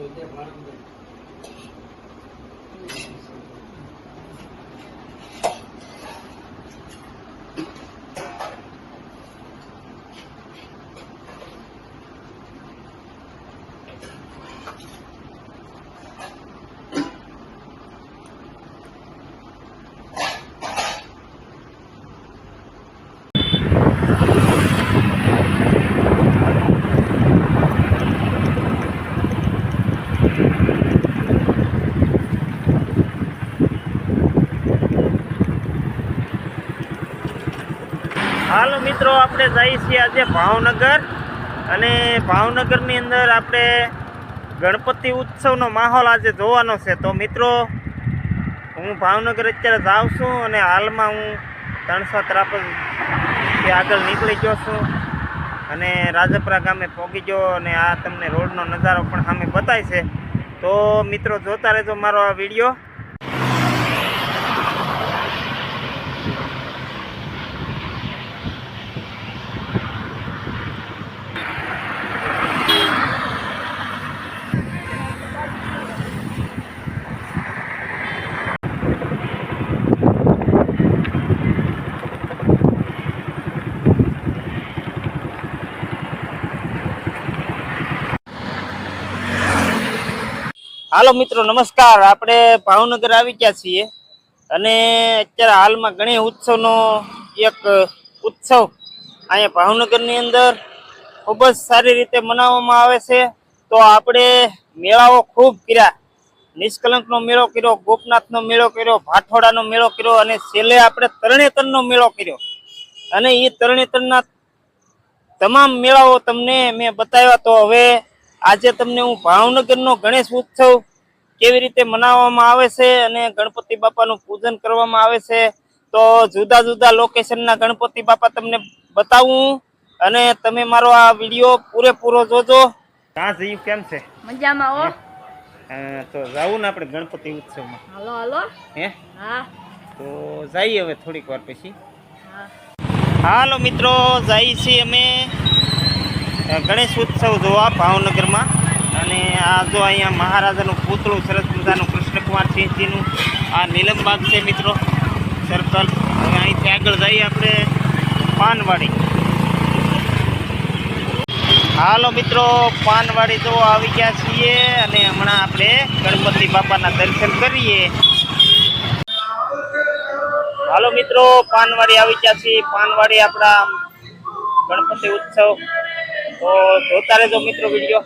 Deus, હાલો મિત્રો, આપણે જઈએ છીએ આજે ભાવનગર અને ભાવનગરની અંદર આપણે ગણપતિ ઉત્સવનો માહોલ આજે જોવાનો છે. તો મિત્રો, હું ભાવનગર અત્યારે જાઉં છું અને હાલમાં હું ત્રણસો ત્રાપસથી આગળ નીકળી ગયો છું અને રાજપરા ગામે પહોંચી ગયો અને આ તમને રોડનો નજારો પણ સામે બતાય છે. તો મિત્રો, જોતા રહેજો મારો આ વીડિયો. હાલો મિત્રો, નમસ્કાર. આપણે ભાવનગર આવી ગયા છીએ અને અત્યારે હાલમાં ઘણી ઉત્સવનો એક ઉત્સવ અહીંયા ભાવનગરની અંદર ખૂબ જ સારી રીતે મનાવવામાં આવે છે. તો આપણે મેળાઓ ખૂબ કર્યા. નિષ્કલંકનો મેળો કર્યો, ગોપનાથનો મેળો કર્યો, ભાઠોડાનો મેળો કર્યો અને છેલ્લે આપણે તરણેતરનો મેળો કર્યો. અને એ તરણેતરના તમામ મેળાઓ તમને મેં બતાવ્યા તો હવે આજે તમને હું ભાવનગરનો ગણેશ ઉત્સવ કેવી રીતે મનાવવામાં આવે છે અને ગણપતિ બાપાનું પૂજન કરવામાં આવે છે તો જુદા જુદા લોકેશનના ગણપતિ બાપા તમને બતાવું અને તમે મારો આ વીડિયો પૂરેપૂરો જોજો. કાં જયું કેમ છે? મજામાં હો. તો જાવું ને આપણે ગણપતિ ઉત્સવમાં. હાલો હાલો. હે? હા. તો જઈએ હવે થોડીક વાર પછી. હા. હાલો મિત્રો જઈએ છીએ અમે. ગણેશ ઉત્સવ જોવા ભાવનગરમાં અને આ જો અહીંયા મહારાજાનું પૂતળું સરસ મજાનું કૃષ્ણકુમાર સિંહજીનું આ નીલમબાગ છે મિત્રો. સર્કલ અહીંથી આગળ જઈએ આપણે પાનવાડી. હાલો મિત્રો, પાનવાડી જો આવી ગયા છીએ અને હમણાં આપણે ગણપતિ બાપાના દર્શન કરીએ. હાલો મિત્રો, પાનવાડી આવી ગયા છીએ. પાનવાડી આપણા ગણપતિ ઉત્સવ. તો જોતા રહેજો મિત્રો વીડિયો.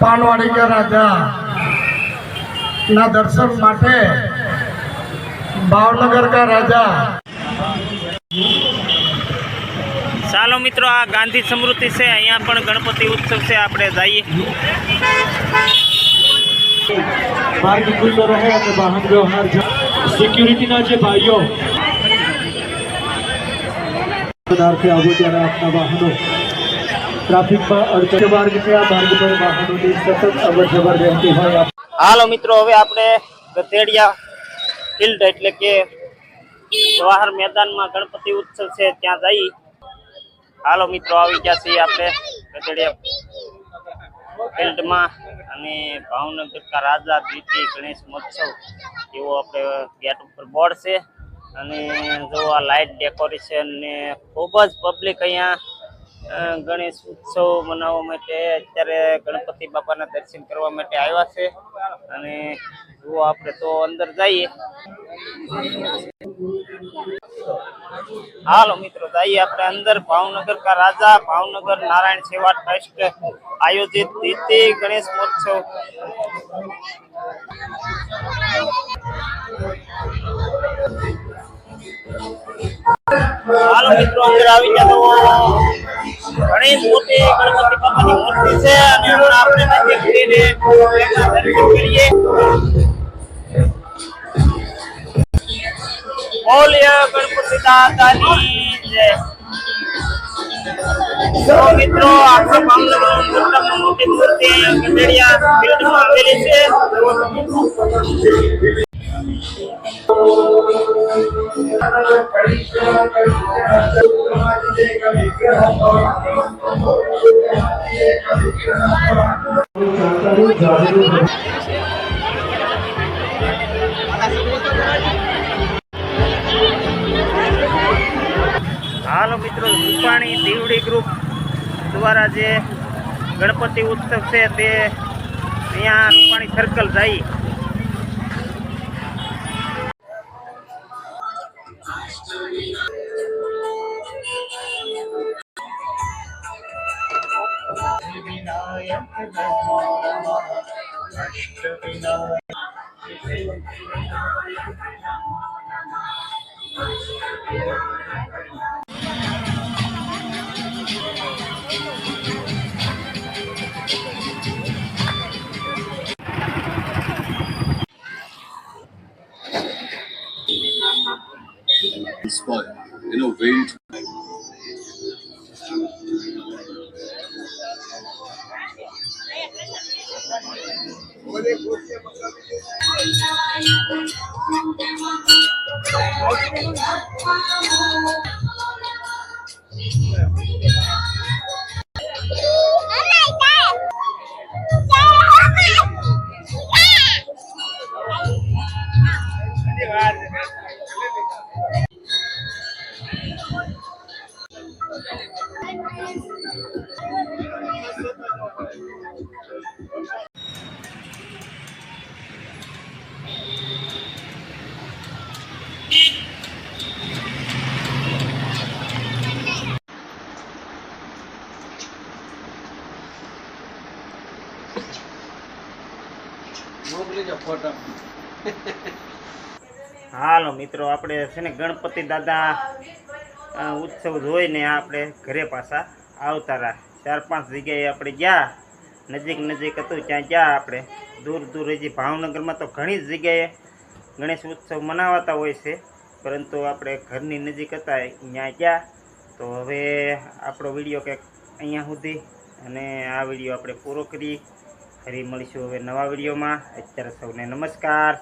પાનવાડી કે રાજા ના દર્શન માટે ભાવનગર કા રાજા. ચાલો મિત્રો આ ગાંધી સમૃદ્ધિ છે. અહીંયા પણ ગણપતિ ઉત્સવ છે. આપણે જઈએ. માર્ગ ખુલ્લો રહે અને વાહન વ્યવહાર સિક્યુરિટીના જે ભાઈઓ પદાર્થે આવો ત્યારે આપના વાહનો હાલો મિત્રો, હવે આપણે ગધેડિયા ફિલ્ડ એટલે કે જવાહર મેદાનમાં ગણપતિ ઉત્સવ છે, ત્યાં જઈ. હાલો મિત્રો, આવી ગયા છીએ આપણે ગધેડિયા ફિલ્ડમાં અને ભાવનગર કા રાજા દ્વિતીય ગણેશ મહોત્સવ, એવો આપણે ગેટ ઉપર બોર્ડ છે. અને જો આ લાઇટ ડેકોરેશન ને ખૂબ જ પબ્લિક અહીંયા ગણેશ ઉત્સવ મનાવવા માટે અત્યારે ગણપતિ બાપાના દર્શન કરવા માટે આવ્યા છે. અને જો આપણે તો અંદર જઈએ. હાલો મિત્રો, જઈએ આપણે અંદર. ભાવનગર કા રાજા, ભાવનગર નારાયણ સેવા ટ્રસ્ટ આયોજિત દીતિ ગણેશ મહોત્સવ. હાલો મિત્રો, અંદર આવી ગયા તો ઘણી મોટી ગણપતિ બાપાની મૂર્તિ છે અને હમણાં આપણે નજીક જઈને દર્શન કરીએ. બોલ્ય ગણપતિ દાદાની જય. મિત્રો આપણે મોટી મૂર્તિ ગઢડિયા ફિલ્ડમાં હાલો મિત્રો, રૂપાણી દીવડી ગ્રુપ દ્વારા જે ગણપતિ ઉત્સવ છે તે અહીંયા રૂપાણી સર્કલ જાય. I am the one who હાલો મિત્રો, આપણે છે ને ગણપતિ દાદા ઉત્સવ જોઈને આપણે ઘરે પાછા આવતા રહ્યા ચાર પાંચ જગ્યાએ આપણે ગયા. નજીક નજીક હતું, ત્યાં ગયા આપણે. દૂર દૂર હજી ભાવનગરમાં તો ઘણી જ જગ્યાએ ગણેશ ઉત્સવ મનાવાતા હોય છે. પરંતુ આપણે ઘરની નજીક હતા, ત્યાં ગયા. તો હવે આપણો વીડિયો કંઈક અહીંયા સુધી અને આ વીડિયો આપણે પૂરો કરી ફરી મળીશું હવે નવા વિડીયોમાં. અત્યારે સૌને નમસ્કાર.